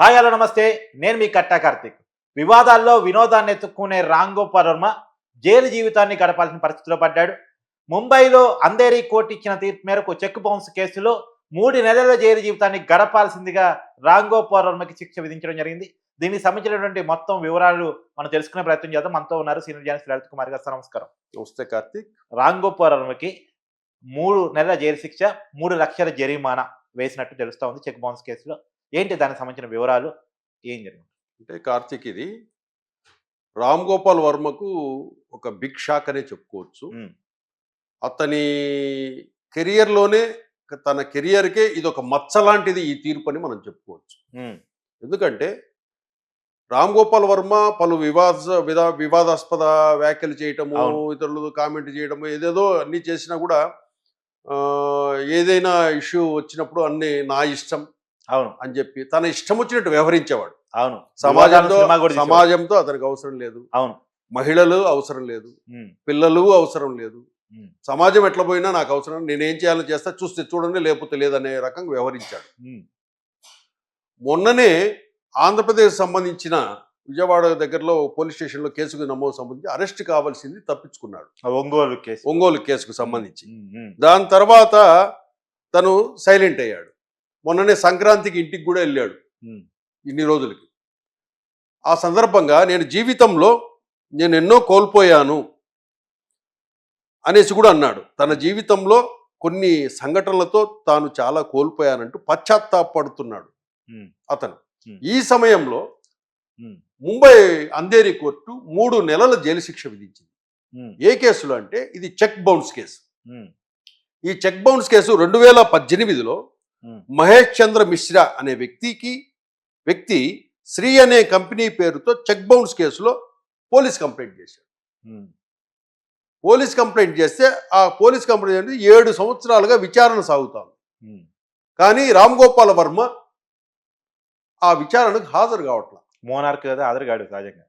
Hi hello నమస్తే. నేను మీ కట్టా కార్తిక్. వివాదాల్లో వినోదాన్ని ఎత్తుక్కునే రాంగోపాల్ వర్మ జైలు జీవితాన్ని గడపాల్సిన పరిస్థితిలో పడ్డాడు. ముంబైలో అంధేరి కోర్టు ఇచ్చిన తీర్పు మేరకు చెక్ బౌన్స్ కేసులో మూడు నెలల జైలు జీవితాన్ని గడపాల్సిందిగా రాంగోపాల్ వర్మకి శిక్ష విధించడం జరిగింది. దీనికి సంబంధించినటువంటి మొత్తం వివరాలు మనం తెలుసుకునే ప్రయత్నం చేద్దాం. మనతో ఉన్నారు సీనియర్ జర్నలిస్ట్ లలిత్ కుమార్ గారు. నమస్కారం. నమస్తే కార్తీక్. రాంగోపాల్ వర్మకి మూడు నెలల జైలు శిక్ష మూడు లక్షల జరిమానా వేసినట్టు తెలుస్తా ఉంది చెక్ బౌన్స్ కేసులో. ఏంటి దానికి సంబంధించిన వివరాలు? ఏం జరిగింది? అంటే కార్తీక్ ఇది రామ్ గోపాల్ వర్మకు ఒక బిగ్ షాక్ అనే చెప్పుకోవచ్చు. అతని కెరియర్లోనే తన కెరియర్కే ఇది ఒక మచ్చ లాంటిది ఈ తీర్పు అని మనం చెప్పుకోవచ్చు. ఎందుకంటే రామ్ గోపాల్ వర్మ పలు వివాద విదా వివాదాస్పద వ్యాఖ్యలు చేయటము. ఇతరులు కామెంట్ చేయటము ఏదేదో అన్ని చేసినా కూడా ఏదైనా ఇష్యూ వచ్చినప్పుడు అన్ని నా ఇష్టం అవును. అని చెప్పి తన ఇష్టం వచ్చినట్టు వ్యవహరించేవాడు. అవును. సమాజంతో. సమాజంతో అతనికి అవసరం లేదు. అవును. మహిళలు అవసరం లేదు. పిల్లలు అవసరం లేదు. సమాజం ఎట్లా పోయినా నాకు అవసరం. నేనేం చేయాలో చేస్తా చూస్తే చూడండి లేకపోతే లేదనే రకంగా వ్యవహరించాడు. మొన్ననే ఆంధ్రప్రదేశ్ సంబంధించిన విజయవాడ దగ్గరలో పోలీస్ స్టేషన్లో కేసుకు నమోదు సంబంధించి అరెస్ట్ కావాల్సింది తప్పించుకున్నాడు. ఆ ఒంగోలు కేసు. ఒంగోలు కేసుకు సంబంధించి. దాని తర్వాత తను సైలెంట్ అయ్యాడు. మొన్ననే సంక్రాంతికి ఇంటికి కూడా వెళ్ళాడు. ఇన్ని రోజులకి. ఆ సందర్భంగా నేను జీవితంలో నేను ఎన్నో కోల్పోయాను అనేసి కూడా అన్నాడు. తన జీవితంలో కొన్ని సంఘటనలతో తాను చాలా కోల్పోయానంటూ పశ్చాత్తాపడుతున్నాడు అతను. ఈ సమయంలో ముంబై అంధేరి కోర్టు మూడు నెలల జైలు శిక్ష విధించింది. ఏ కేసులో అంటే ఇది చెక్ బౌన్స్ కేసు. ఈ చెక్ బౌన్స్ కేసు రెండు వేల పద్దెనిమిదిలో మహేష్ చంద్ర మిశ్రా అనే వ్యక్తికి వ్యక్తి శ్రీ అనే కంపెనీ పేరుతో చెక్ బౌన్స్ కేసులో పోలీస్ కంప్లైంట్ చేశాడు. పోలీస్ కంప్లైంట్ చేస్తే ఆ పోలీస్ కంప్లైంట్ అనేది ఏడు సంవత్సరాలుగా విచారణ సాగుతాం. కానీ రామ్ గోపాల్ వర్మ ఆ విచారణకు హాజరు కావట్లేదు మోనార్క్ కదా అదరగాడు సహజంగా.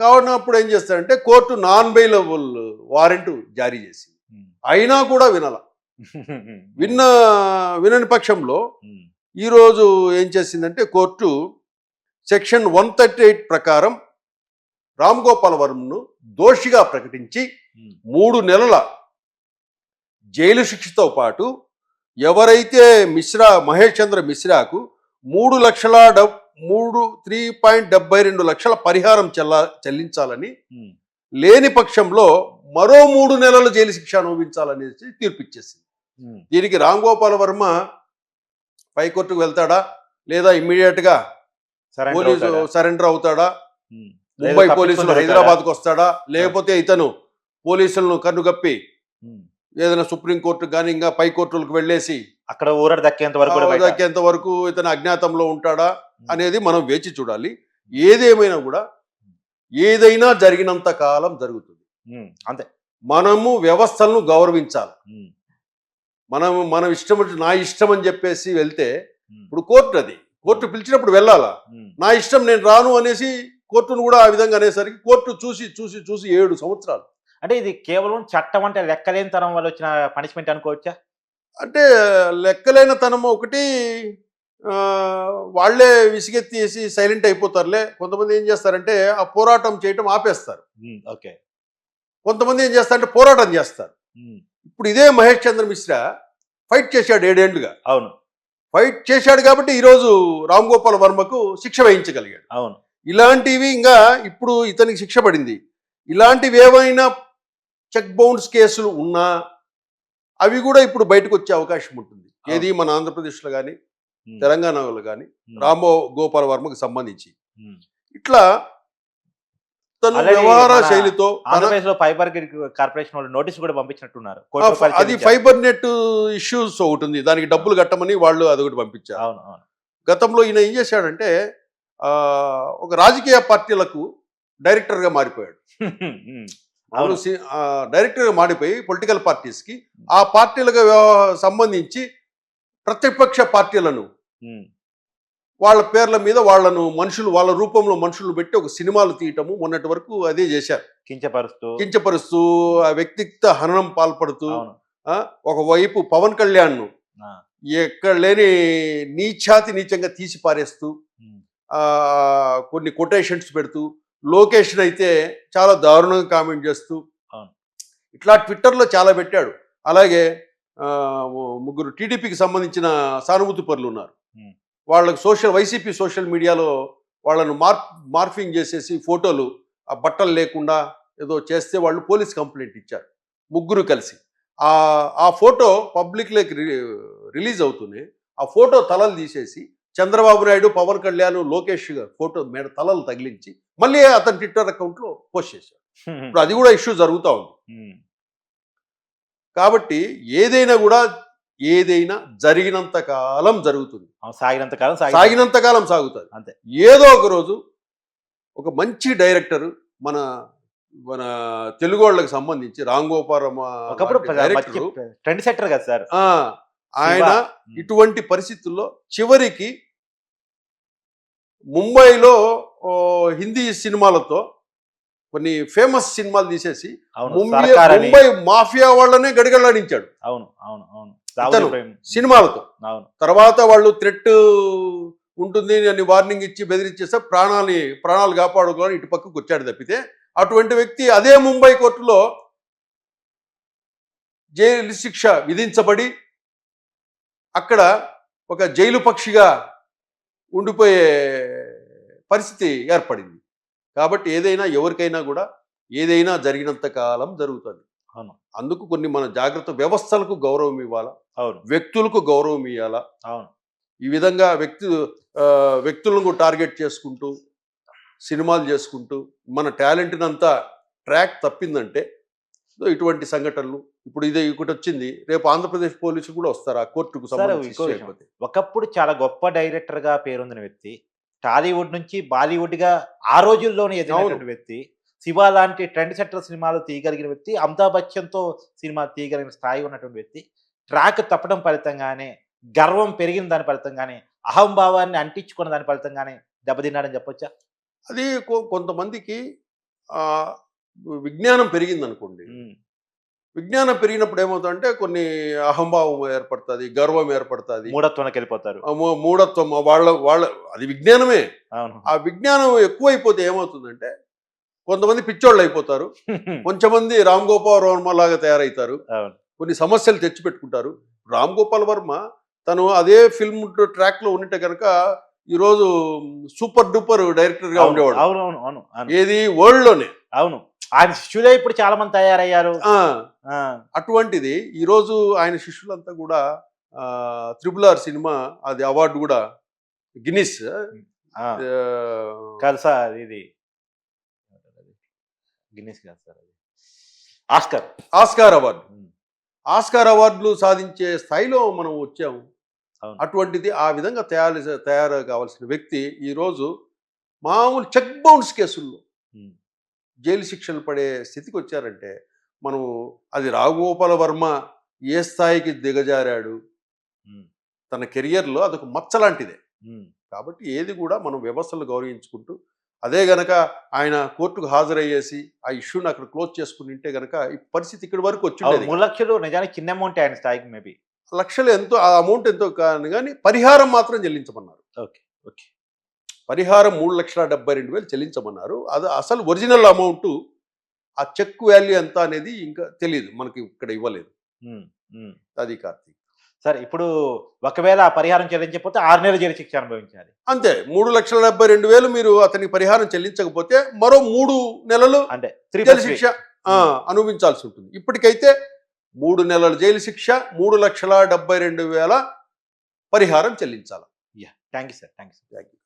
కావనప్పుడు ఏం చేస్తాడంటే కోర్టు నాన్ బెయిలబుల్ వారెంట్ జారీ చేసింది. అయినా కూడా వినాల. విన్న వినని పక్షంలో ఈరోజు ఏం చేసిందంటే court section one thirty eight ప్రకారం రామ్ గోపాల్ వర్మను దోషిగా ప్రకటించి మూడు నెలల జైలు శిక్షతో పాటు ఎవరైతే మిశ్రా మహేష్ చంద్ర మిశ్రాకు మూడు లక్షల డబ్ మూడు త్రీ పాయింట్ డెబ్బై రెండు లక్షల పరిహారం చెల్ల చెల్లించాలని లేని పక్షంలో మరో మూడు నెలల జైలు శిక్ష అనుభవించాలనేసి తీర్పు ఇచ్చేసింది ఉమ్, దీనికి రామ్ గోపాల్ వర్మ పైకోర్టుకు వెళ్తాడా? లేదా ఇమ్మీడియట్గా సరెండర్ పోలీసు? సరెండర్ అవుతాడా? ముంబై పోలీసులు తప్పించుకొని హైదరాబాద్కు వస్తాడా? లేకపోతే ఇతను పోలీసులను కన్నుగప్పి ఏదైనా సుప్రీం కోర్టు కానీ ఇంకా పై కోర్టులకు వెళ్ళేసి అక్కడ ఊరట దక్కేంత వరకు. దక్కేంత వరకు ఇతను అజ్ఞాతంలో ఉంటాడా అనేది మనం వేచి చూడాలి. ఏదేమైనా కూడా ఏదైనా జరిగినంత కాలం జరుగుతుంది. అంతే. మనము వ్యవస్థలను గౌరవించాలి. మనం మనం ఇష్టం నా ఇష్టం అని చెప్పేసి వెళ్తే ఇప్పుడు కోర్టు అది. కోర్టు పిలిచినప్పుడు వెళ్ళాలా? నా ఇష్టం నేను రాను అనేసి కోర్టును కూడా ఆ విధంగా అనేసరికి కోర్టు చూసి చూసి చూసి ఏడు సంవత్సరాలు. అంటే ఇది కేవలం చట్టం అంటే లెక్కలేని తరం వల్ల వచ్చిన పనిష్మెంట్ అనుకోవచ్చా? అంటే లెక్కలేని తనం ఒకటి ఆ, వాళ్ళే విసిగెత్తేసి సైలెంట్ అయిపోతారులే. కొంతమంది ఏం చేస్తారంటే ఆ పోరాటం చేయటం ఆపేస్తారు. ఓకే. కొంతమంది ఏం చేస్తారంటే పోరాటం చేస్తారు. ఇప్పుడు ఇదే మహేష్ చంద్ర మిశ్రా ఫైట్ చేశాడు ఏడేళ్ళుగా అవును. ఫైట్ చేశాడు కాబట్టి ఈరోజు రామ్ గోపాల్ వర్మకు శిక్ష వేయించగలిగాడు. అవును. ఇలాంటివి ఇంకా ఇప్పుడు ఇతనికి శిక్ష పడింది. ఇలాంటివి ఏవైనా చెక్ బౌన్స్ కేసులు ఉన్నా అవి కూడా ఇప్పుడు బయటకు వచ్చే అవకాశం ఉంటుంది. ఏది మన ఆంధ్రప్రదేశ్లో కానీ తెలంగాణలో కానీ రామో గోపాల్ వర్మకు సంబంధించి. ఇట్లా వ్యవహార శైలితో తన- ఆంధ్రప్రదేశ్లో ఫైబర్ కార్పొరేషన్ వాళ్ళు నోటీస్ కూడా పంపించినట్టున్నారు. అది. ఫైబర్ నెట్ ఇష్యూస్ ఒకటి ఉంది. దానికి డబ్బులు కట్టమని వాళ్ళు అదొకటి పంపించారు. అవును అవును. గతంలో ఈయన ఏం చేశాడంటే ఒక రాజకీయ పార్టీలకు డైరెక్టర్గా మారిపోయాడు. ఉమ్, అవును. డైరెక్టర్గా మారిపోయి పొలిటికల్ పార్టీస్కి ఆ పార్టీలకు సంబంధించి ప్రతిపక్ష పార్టీలను వాళ్ళ పేర్ల మీద వాళ్ళను మనుషులు వాళ్ళ రూపంలో మనుషులు పెట్టి ఒక సినిమాలు తీయటము మొన్నటి వరకు అదే చేశారు. కించపరుస్తూ కించపరుస్తూ ఆ వ్యక్తిగత హననం పాల్పడుతూ ఒకవైపు పవన్ కళ్యాణ్ను ఎక్కడ లేని నీచాతి నీచంగా తీసి పారేస్తూ కొన్ని కొటేషన్స్ పెడుతూ లోకేషన్ అయితే చాలా దారుణంగా కామెంట్ చేస్తూ. ఇట్లా ట్విట్టర్లో చాలా పెట్టాడు. అలాగే ముగ్గురు టీడీపీకి సంబంధించిన సానుభూతి పరులు ఉన్నారు. వాళ్ళకి సోషల్ వైసీపీ సోషల్ మీడియాలో వాళ్ళను మార్క్ మార్ఫింగ్ చేసేసి ఫోటోలు ఆ బట్టలు లేకుండా ఏదో చేస్తే వాళ్ళు పోలీస్ కంప్లైంట్ ఇచ్చారు ముగ్గురు కలిసి. ఆ ఆ ఫోటో పబ్లిక్లోకి రిలీజ్ అవుతూనే ఆ ఫోటో తలలు తీసేసి చంద్రబాబు నాయుడు పవన్ కళ్యాణ్ లోకేష్ గారు ఫోటో మీద తలలు తగిలించి మళ్ళీ అతని ట్విట్టర్ అకౌంట్లో పోస్ట్ చేశాడు ఇప్పుడు అది కూడా ఇష్యూ జరుగుతూ ఉంది. కాబట్టి ఏదైనా కూడా ఏదైనా జరిగినంత కాలం జరుగుతుంది సాగినంత కాలం సాగి సాగినంత కాలం సాగుతుంది అంతే. ఏదో ఒక రోజు ఒక మంచి డైరెక్టర్ మన మన తెలుగు వాళ్ళకి సంబంధించి రామ్ ట్రెండ్ సెక్టర్ కదా సార్ ఆ, ఆయన. ఇటువంటి పరిస్థితుల్లో చివరికి ముంబైలో హిందీ సినిమాలతో కొన్ని ఫేమస్ సినిమాలు తీసేసి ముంబై మాఫియా వాళ్ళనే గడిగలాడించాడు అవును అవును అవును. సినిమాలతో. అవును. తర్వాత వాళ్ళు థ్రెట్ ఉంటుంది అని వార్నింగ్ ఇచ్చి బెదిరించేస్తే ప్రాణాలని ప్రాణాలు కాపాడుకోవాలని ఇటు పక్కకు వచ్చాడు తప్పితే అటువంటి వ్యక్తి అదే ముంబై కోర్టులో జైలు శిక్ష విధించబడి అక్కడ ఒక జైలు పక్షిగా ఉండిపోయే పరిస్థితి ఏర్పడింది. కాబట్టి ఏదైనా ఎవరికైనా కూడా ఏదైనా జరిగినంత కాలం జరుగుతుంది. అవును. అందుకు కొన్ని మన జాగ్రత్త వ్యవస్థలకు గౌరవం ఇవ్వాలా? అవును. వ్యక్తులకు గౌరవం ఇవ్వాలా అవును. ఈ విధంగా వ్యక్తి వ్యక్తులను టార్గెట్ చేసుకుంటూ సినిమాలు చేసుకుంటూ మన టాలెంట్ని అంతా ట్రాక్ తప్పిందంటే సో ఇటువంటి సంఘటనలు ఇప్పుడు ఇదే ఒకటి వచ్చింది రేపు ఆంధ్రప్రదేశ్ పోలీసులు కూడా వస్తారు? ఆ కోర్టుకు. ఒకప్పుడు చాలా గొప్ప డైరెక్టర్గా పేరొందిన వ్యక్తి టాలీవుడ్ నుంచి బాలీవుడ్గా ఆ రోజుల్లోనే ఎదిగినటువంటి వ్యక్తి శివ లాంటి ట్రెండ్ సెట్టర్ సినిమాలు తీయగలిగిన వ్యక్తి అమితాబ్ బచ్చన్తో సినిమా తీయగలిగిన స్థాయి ఉన్నటువంటి వ్యక్తి ట్రాక్ తప్పడం ఫలితంగానే గర్వం పెరిగిన దాని ఫలితంగానే అహంభావాన్ని అంటించుకున్న దాని ఫలితంగానే దెబ్బతిన్నాడని చెప్పొచ్చా? అది కొంతమందికి ఆ, విజ్ఞానం పెరిగింది అనుకోండి ఉమ్, విజ్ఞానం పెరిగినప్పుడు ఏమవుతుందంటే కొన్ని అహంభావం ఏర్పడుతుంది గర్వం ఏర్పడుతుంది. మూఢత్వానికి వెళ్ళిపోతారు. మూఢత్వం వాళ్ళ వాళ్ళ అది విజ్ఞానమే. అవును. ఆ విజ్ఞానం ఎక్కువైపోతే ఏమవుతుందంటే కొంతమంది పిచ్చోళ్ళు అయిపోతారు. కొంచెమంది రామ్ గోపాల్ వర్మ లాగా తయారవుతారు అవును. కొన్ని సమస్యలు తెచ్చిపెట్టుకుంటారు. రామ్ గోపాల్ వర్మ తను అదే ఫిల్మ్ ట్రాక్లో ఉంటే కనుక ఈరోజు సూపర్ డూపర్ డైరెక్టర్గా అవును. ఉండేవాడు. అవును అవును ఏది? వరల్డ్లోనే అవును. ఆయన శిష్యులే ఇప్పుడు చాలా మంది తయారయ్యారు అటువంటిది ఈరోజు ఆయన శిష్యులంతా కూడా త్రిపుల్ ఆర్ సినిమా అది అవార్డు కూడా గిన్నిస్. సార్ ఇది. Guinness sir Oscar. Oscar award. Oscar అవార్డులు సాధించే స్థాయిలో మనం వచ్చాము. అటువంటిది ఆ విధంగా తయారు తయారు కావాల్సిన వ్యక్తి ఈరోజు మామూలు చెక్ బౌన్స్ కేసుల్లో జైలు శిక్షలు పడే స్థితికి వచ్చారంటే మనం అది రాఘగోపాల వర్మ ఏ స్థాయికి దిగజారాడు? తన కెరియర్లో అదొక మచ్చ లాంటిదే. ఉమ్. కాబట్టి ఏది కూడా మనం వ్యవస్థలు గౌరవించుకుంటూ అదే గనక ఆయన కోర్టుకు హాజరయ్యేసి ఆ ఇష్యూని అక్కడ క్లోజ్ చేసుకుని ఉంటే గనక ఈ పరిస్థితి ఇక్కడి వరకు వచ్చిండేది మూడు లక్షలు నిజానికి చిన్న అమౌంట్ ఆయన స్థాయికి మేబీ. లక్షలు ఎంతో ఆ అమౌంట్ ఎంతో కాదు కానీ పరిహారం మాత్రం చెల్లించమన్నారు. ఓకే. ఓకే. పరిహారం మూడు లక్షల డెబ్బై రెండు వేలు చెల్లించమన్నారు. అది అసలు ఒరిజినల్ అమౌంట్ ఆ చెక్ వాల్యూ ఎంత అనేది ఇంకా తెలియదు. మనకి ఇక్కడ ఇవ్వలేదు. అది కార్తీక్. సరే ఇప్పుడు ఒకవేళ ఆ పరిహారం చెల్లించకపోతే ఆరు నెలల జైలు శిక్ష అనుభవించాలి. అంతే. మూడు లక్షల డెబ్బై రెండు వేలు మీరు అతనికి పరిహారం చెల్లించకపోతే మరో మూడు నెలలు అంటే జైలు శిక్ష అనుభవించాల్సి ఉంటుంది. ఇప్పటికైతే మూడు నెలల జైలు శిక్ష మూడు లక్షల డెబ్బై రెండు వేల పరిహారం చెల్లించాలి. Thank you sir thank you Thank you.